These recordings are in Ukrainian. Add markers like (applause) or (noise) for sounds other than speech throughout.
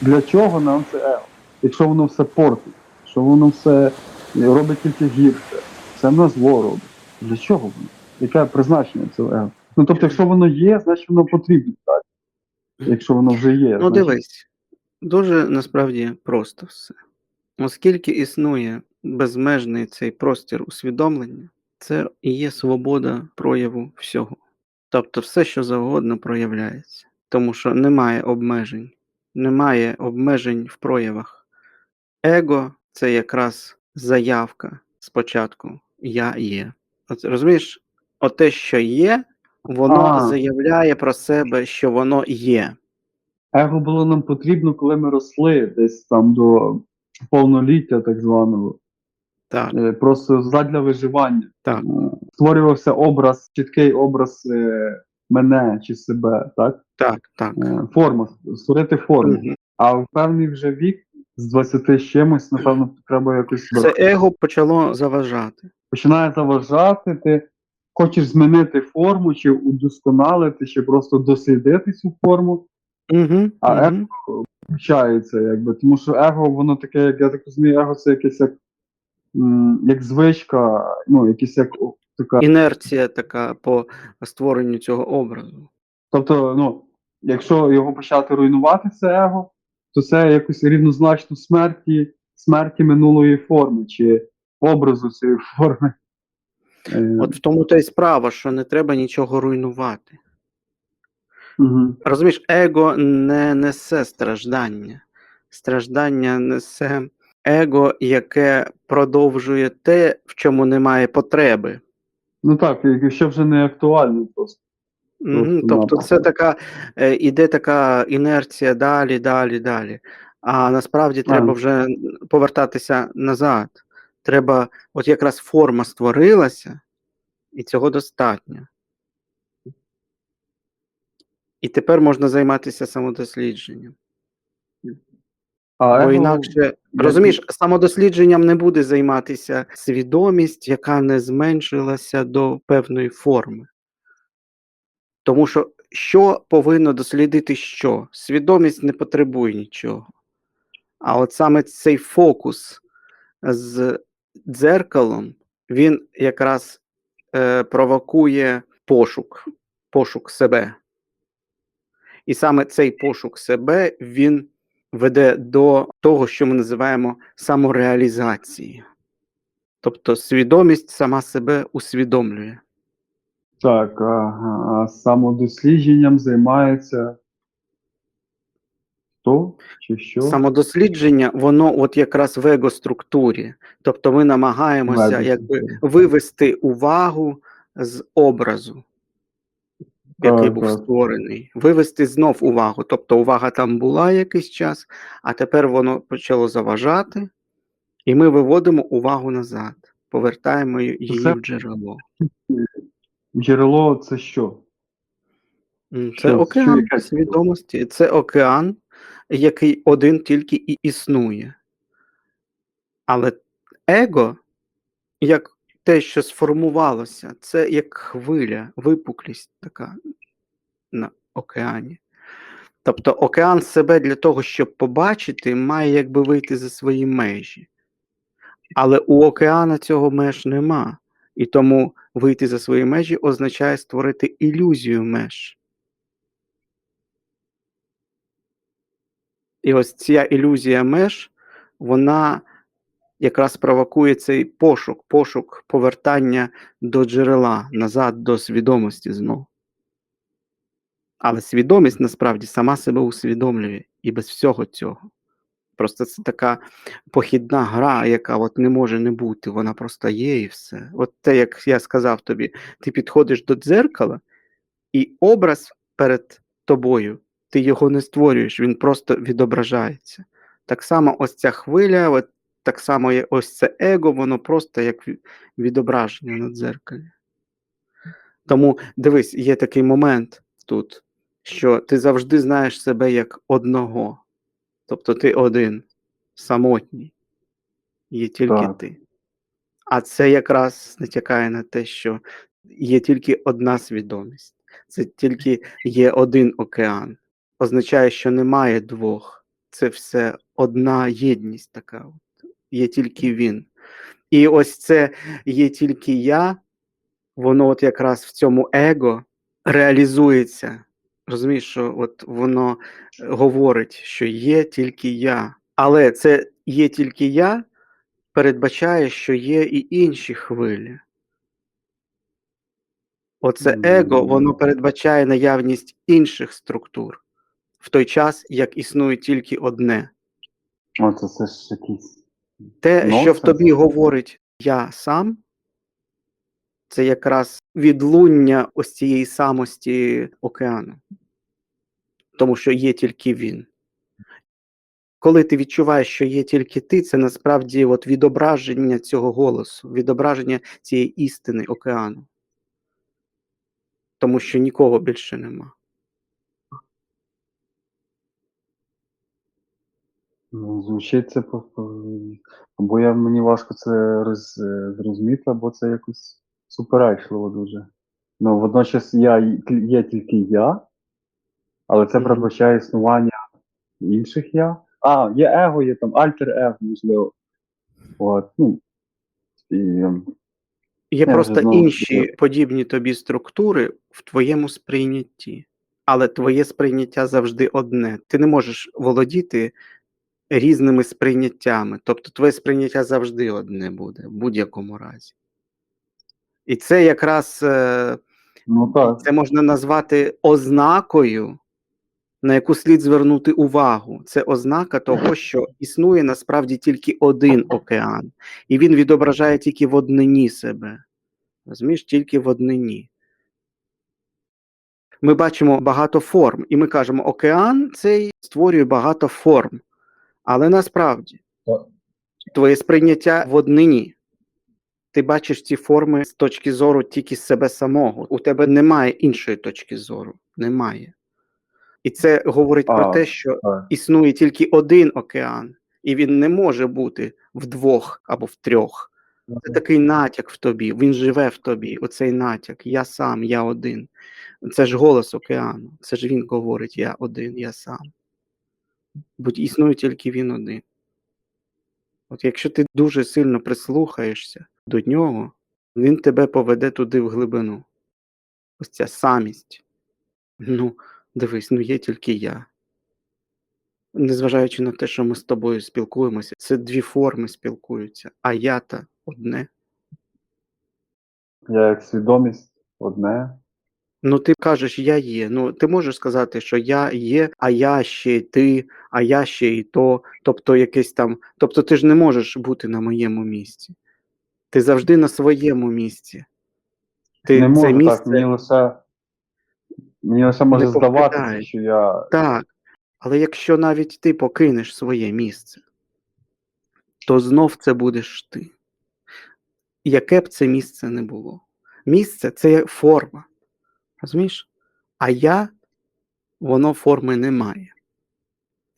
Для чого нам це его? Якщо воно все портить, що воно все робить тільки гірше, все на зло робить. Для чого воно? Яке призначення цього его? Ну тобто, якщо воно є, значить воно потрібно, так? Якщо воно вже є. Ну, значить- дивись, дуже насправді просто все. Оскільки існує безмежний цей простір усвідомлення, це і є свобода прояву всього. Тобто все, що завгодно проявляється. Тому що немає обмежень, немає обмежень в проявах. Его це якраз заявка спочатку Я є. От, розумієш, оте, що є, воно А. заявляє про себе, що воно є. Его було нам потрібно, коли ми росли десь там до повноліття, так званого. Так, Е, Просто задля виживання. так. Е, Створювався образ, чіткий образ е, мене чи себе, так? Так, так. Е, Форма, створити форму. Мгм. А в певний вже вік з 20 з чимось, напевно, треба якось Це его почало заважати. починає заважати, ти хочеш змінити форму, чи удосконалити, чи просто дослідити цю форму. Угу, А угу. включається, якби, тому що его, воно таке, як я так розумію, его це якесь як, як звичка, ну, якесь як така. Інерція така по створенню цього образу. Тобто, ну, якщо його почати руйнувати, це его, то це якось рівнозначно смерті, смерті минулої форми, чи образу цієї форми. Е, От в тому то й справа, що не треба нічого руйнувати. мгм. Розумієш, его не несе страждання. Страждання несе его, яке продовжує те, в чому немає потреби. Ну так, якщо вже не актуально просто. Мгм, Тобто це така е, іде така інерція далі, далі, далі. А насправді треба вже повертатися назад. Треба, от якраз форма створилася, і цього достатньо. І тепер можна займатися самодослідженням. А Бо его- інакше, розумієш, самодослідженням не буде займатися свідомість, яка не зменшилася до певної форми. Тому що що повинно дослідити що? Свідомість не потребує нічого. А от саме цей фокус з дзеркалом, він якраз е, провокує пошук, пошук себе. І саме цей пошук себе він веде до того, що ми називаємо самореалізацією. Тобто свідомість сама себе усвідомлює. Так, а самодослідженням займається хто чи що? Самодослідження, воно от якраз в его-структурі. Тобто ми намагаємося якби вивести увагу з образу, який Так, був так. створений, вивести знов увагу. Тобто увага там була якийсь час, а тепер воно почало заважати, і ми виводимо увагу назад, повертаємо її Це- в джерело. Джерело це що? Це що океан якась- свідомості, це океан, який один тільки і існує. Але его, як те, що сформувалося, це як хвиля, випуклість така на океані. Тобто океан себе для того, щоб побачити, має якби вийти за свої межі. Але у океана цього меж нема. І тому вийти за свої межі означає створити ілюзію меж. І ось ця ілюзія меж, вона якраз провокує цей пошук, пошук повертання до джерела, назад до свідомості знову. Але свідомість насправді сама себе усвідомлює і без всього цього. Просто це така похідна гра, яка от не може не бути, вона просто є і все. От те, як я сказав тобі, ти підходиш до дзеркала, і образ перед тобою, ти його не створюєш, він просто відображається. Так само ось ця хвиля, от так само є ось це его, воно просто як відображення на дзеркалі. Тому дивись, є такий момент тут, що ти завжди знаєш себе як одного. Тобто ти один, самотній, є тільки Так. ти. А це якраз натякає на те, що є тільки одна свідомість, це тільки є один океан. Означає, що немає двох. це все одна єдність така. От. Є тільки він. І ось це є тільки я, воно от якраз в цьому его реалізується. Розумієш, що от воно е, говорить, що є тільки я. Але це є тільки я передбачає, що є і інші хвилі. Оце его, воно передбачає наявність інших структур в той час, як існує тільки одне. Оце це ж якийсь. Те, що в тобі говорить я сам, це якраз відлуння ось цієї самості океану. Тому що є тільки він. Коли ти відчуваєш, що є тільки ти, це насправді от відображення цього голосу, відображення цієї істини океану. Тому що нікого більше нема. Ну, звучить це або я мені важко це роз, зрозуміти, або це якось суперечливо дуже. Ну, водночас я є тільки я, але це передбачає існування інших я. А, є его, є там альтер-его, можливо. От, ну, і, ем, Є просто знову інші таки- подібні тобі структури в твоєму сприйнятті. Але твоє сприйняття завжди одне. Ти не можеш володіти різними сприйняттями. Тобто твоє сприйняття завжди одне буде в будь-якому разі. І це якраз е, ну так. це можна назвати ознакою, на яку слід звернути увагу. Це ознака того, що існує насправді тільки один океан, і він відображає тільки в однині себе. Розумієш, тільки в однині. Ми бачимо багато форм, і ми кажемо, океан цей створює багато форм. Але насправді твоє сприйняття в однині. Ти бачиш ці форми з точки зору тільки себе самого. У тебе немає іншої точки зору. Немає. І це говорить про те, що так. існує тільки один океан, і він не може бути вдвох або в трьох. Це такий натяк в тобі, він живе в тобі, оцей натяк. Я сам, я один. Це ж голос океану. Це ж він говорить: я один, я сам. Бо існує тільки він один. От якщо ти дуже сильно прислухаєшся до нього, він тебе поведе туди в глибину. Ось ця самість. Ну, дивись, ну є тільки я. Незважаючи на те, що ми з тобою спілкуємося, це дві форми спілкуються, а я та одне. Я як свідомість одне. Ну, ти кажеш, я є. Ну, ти можеш сказати, що я є, а я ще й ти, а я ще і то. Тобто, якесь там. Тобто, ти ж не можеш бути на моєму місці. Ти завжди на своєму місці. Ти не це можу місце так, мені лише, мені лише може здаватися, покидає. що я. Так. Але якщо навіть ти покинеш своє місце, то знов це будеш ти. Яке б це місце не було. Місце це є форма. Розумієш? А я, воно форми не має.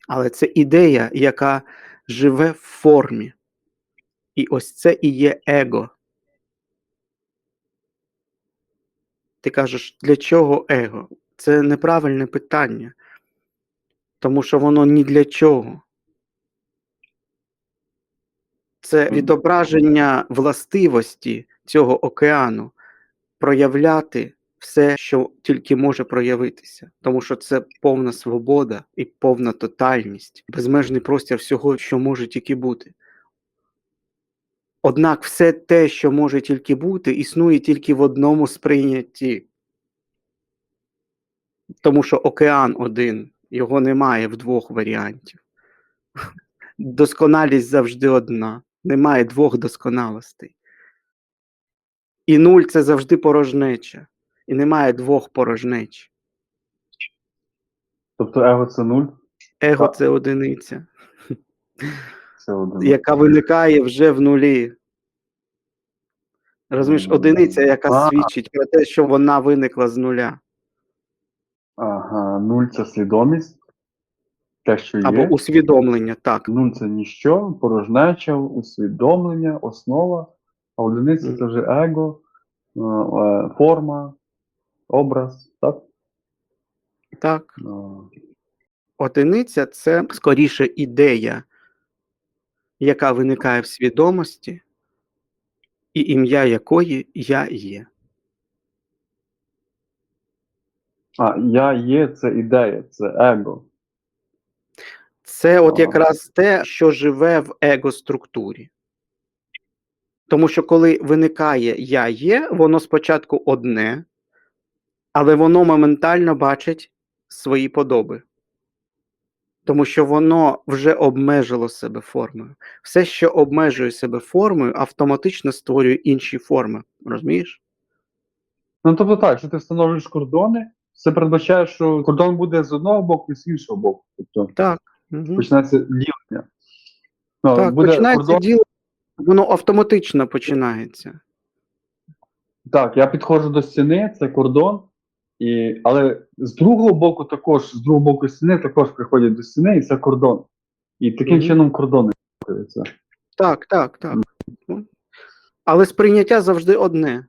Але це ідея, яка живе в формі. І ось це і є его. Ти кажеш, для чого его? Це неправильне питання. Тому що воно ні для чого. Це відображення властивості цього океану проявляти все, що тільки може проявитися. Тому що це повна свобода і повна тотальність, безмежний простір всього, що може тільки бути. Однак все те, що може тільки бути, існує тільки в одному сприйнятті. Тому що океан один, його немає в двох варіантів. (laughs) Досконалість завжди одна. Немає двох досконалостей. І нуль це завжди порожнеча. І немає двох порожнеч. Тобто его це нуль, Его це одиниця, (laughs) це один. яка виникає вже в нулі. Розумієш, одиниця, яка А. свідчить про те, що вона виникла з нуля. Ага, нуль це свідомість. Те, що є. Або усвідомлення, так. Нуль це ніщо, порожнеча, усвідомлення, основа, а одиниця це вже его, е, е, форма, образ, так? Так. Одиниця це скоріше ідея, яка виникає в свідомості, і ім'я якої я є. А, я є, це ідея, це его. Це от якраз те, що живе в его-структурі. Тому що коли виникає я є, воно спочатку одне, але воно моментально бачить свої подоби. Тому що воно вже обмежило себе формою. Все, що обмежує себе формою, автоматично створює інші форми. Розумієш? Ну тобто так, якщо ти встановлюєш кордони, це передбачає, що кордон буде з одного боку і з іншого боку. Тобто Так. Угу. починається ділення. Ну, Так, буде починається кордон, діло, воно автоматично починається. Так, я підходжу до стіни, це кордон, і, але з другого боку також, з другого боку стіни також приходять до стіни, і це кордон. І таким Мгм. чином кордони рухаються. Так, так, так. Ну, Але сприйняття завжди одне.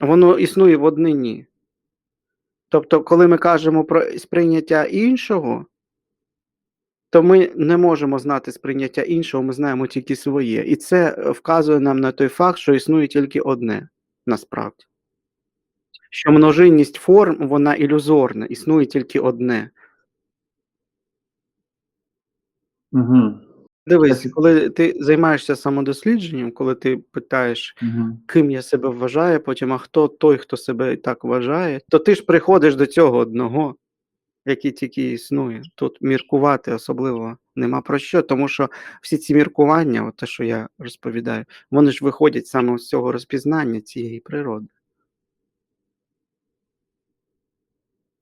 Воно існує в однині. Тобто, коли ми кажемо про сприйняття іншого, то ми не можемо знати сприйняття іншого, ми знаємо тільки своє. І це вказує нам на той факт, що існує тільки одне насправді. Що множинність форм, вона ілюзорна, існує тільки одне. Угу. Дивись, коли ти займаєшся самодослідженням, коли ти питаєш, Угу. ким я себе вважаю, потім а хто той, хто себе і так вважає, то ти ж приходиш до цього одного, який тільки існує. Тут міркувати особливо нема про що, тому що всі ці міркування, от те, що я розповідаю, вони ж виходять саме з цього розпізнання цієї природи.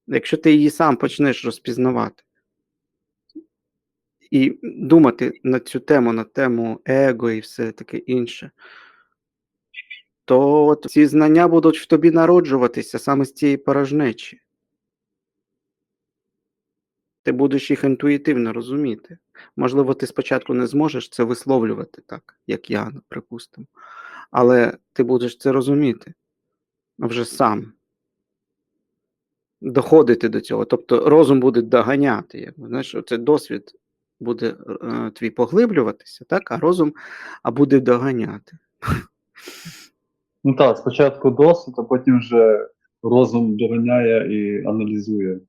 Якщо ти її сам почнеш розпізнавати і думати на цю тему, на тему его і все таке інше, то от ці знання будуть в тобі народжуватися саме з цієї порожнечі. Ти будеш їх інтуїтивно розуміти. Можливо, ти спочатку не зможеш це висловлювати так, як я, припустимо. Але ти будеш це розуміти вже сам. Доходити до цього. Тобто розум буде доганяти. Якби, знаєш, оце досвід буде е, твій поглиблюватися, так, а розум а буде доганяти. Ну так, спочатку досвід, а потім вже розум доганяє і аналізує.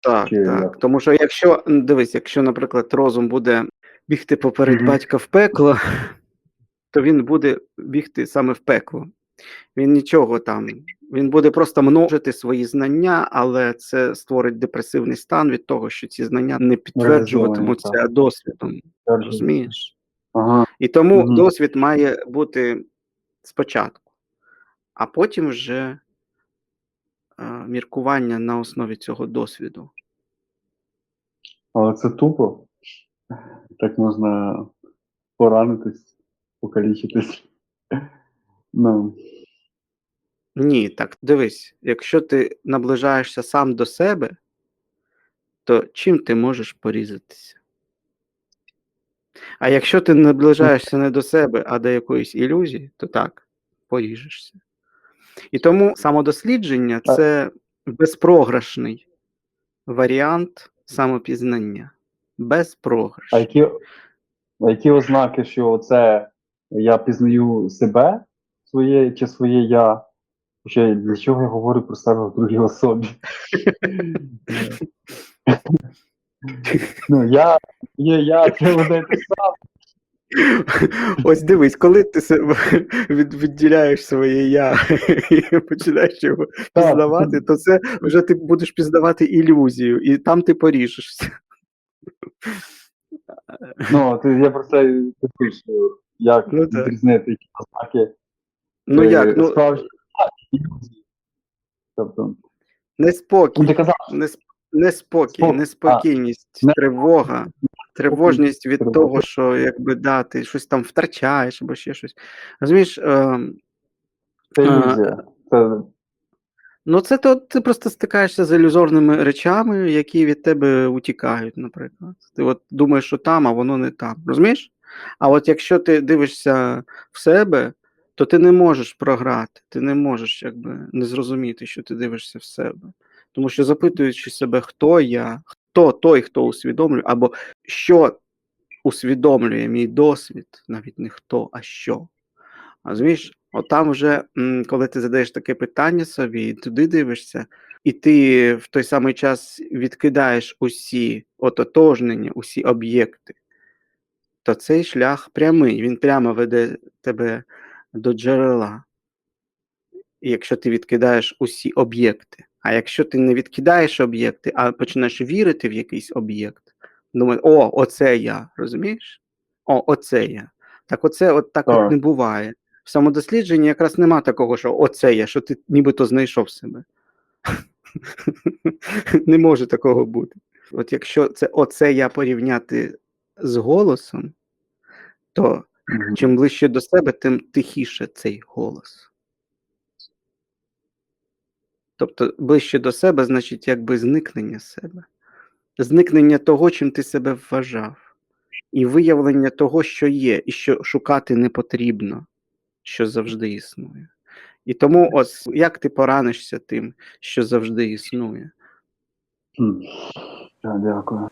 Так, Чи так. як? Тому що якщо, дивись, якщо, наприклад, розум буде бігти поперед Мгм. батька в пекло, то він буде бігти саме в пекло. Він нічого там, він буде просто множити свої знання, але це створить депресивний стан від того, що ці знання не підтверджуватимуться досвідом. Розумієш? Ага. І тому Мгм. досвід має бути спочатку, а потім вже е, міркування на основі цього досвіду. Але це тупо. Так можна поранитись, покалічитись. Ну, Ні, так дивись, якщо ти наближаєшся сам до себе, то чим ти можеш порізатися? А якщо ти наближаєшся не до себе, а до якоїсь ілюзії, то так, поріжешся. І тому самодослідження це безпрограшний варіант самопізнання. а Безпрограш. які, а які ознаки, що це я пізнаю себе, своє чи своє я? Ще для чого я говорю про себе в другій особі? ну, я, є я, це буде те саме. Ось дивись, коли ти себе від, відділяєш своє я і починаєш його пізнавати, то це вже ти будеш пізнавати ілюзію, і там ти поріжешся. Ну, ти, я про це що як Ну, відрізнити ознаки Ну е, як? Ну, справжні. Тобто, ну, неспокій, ти казав, несп- неспокій, Спок- неспокійність, Не- тривога, тривожність від Тривога. того, що якби да, ти щось там втрачаєш або ще щось. Розумієш, ем, це ілюзія. Це, Ну, це то ти просто стикаєшся з ілюзорними речами, які від тебе утікають, наприклад. Ти от думаєш, що там, а воно не там. Розумієш? А от якщо ти дивишся в себе, то ти не можеш програти, ти не можеш якби не зрозуміти, що ти дивишся в себе. Тому що запитуючи себе, хто я, хто той, хто усвідомлює, або що усвідомлює мій досвід, навіть не хто, а що. Розумієш, от там вже, коли ти задаєш таке питання собі, і туди дивишся, і ти в той самий час відкидаєш усі ототожнення, усі об'єкти, то цей шлях прямий, він прямо веде тебе до джерела. Якщо ти відкидаєш усі об'єкти. А якщо ти не відкидаєш об'єкти, а починаєш вірити в якийсь об'єкт, думаєш, о, оце я, розумієш? О, оце я. Так оце от так от не буває. В самодослідженні якраз нема такого, що оце я, що ти нібито знайшов себе. (laughs) Не може такого бути. От якщо це оце я порівняти з голосом, то Мгм. чим ближче до себе, тим тихіше цей голос. Тобто ближче до себе, значить, якби зникнення себе, зникнення того, чим ти себе вважав, і виявлення того, що є, і що шукати не потрібно, що завжди існує. І тому, ось як ти поранишся тим, що завжди існує. Хм. Так, Дякую.